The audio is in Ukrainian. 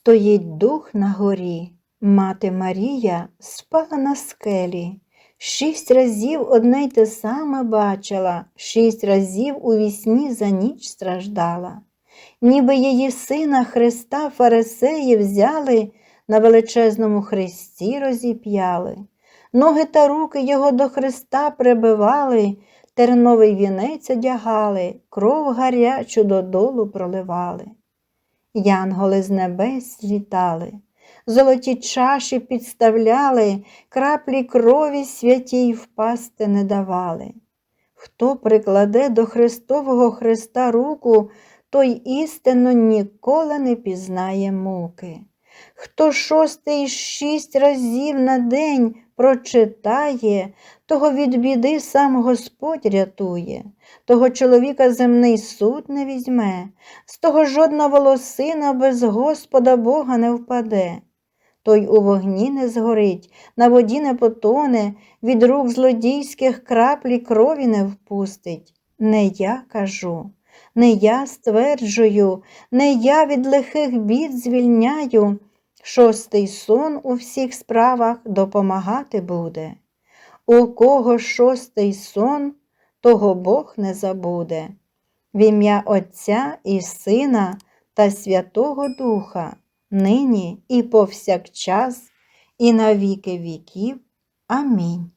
Стоїть дух на горі, мати Марія спала на скелі. Шість разів одне й те саме бачила, шість разів у вісні за ніч страждала. Ніби її сина Христа фарисеї взяли, на величезному хресті розіп'яли. Ноги та руки його до Христа прибивали, терновий вінець одягали, кров гарячу додолу проливали. Янголи з небес літали, золоті чаші підставляли, краплі крові святій впасти не давали. Хто прикладе до Христового Христа руку, той істинно ніколи не пізнає муки. Хто шостий шість разів на день прочитає, того від біди сам Господь рятує, того чоловіка земний суд не візьме, з того жодна волосина без Господа Бога не впаде. Той у вогні не згорить, на воді не потоне, від рук злодійських краплі крові не впустить. Не я кажу, не я стверджую, не я від лихих бід звільняю. Шостий сон у всіх справах допомагати буде. У кого шостий сон, того Бог не забуде. В ім'я Отця і Сина та Святого Духа, нині і повсякчас, і на віки віків. Амінь.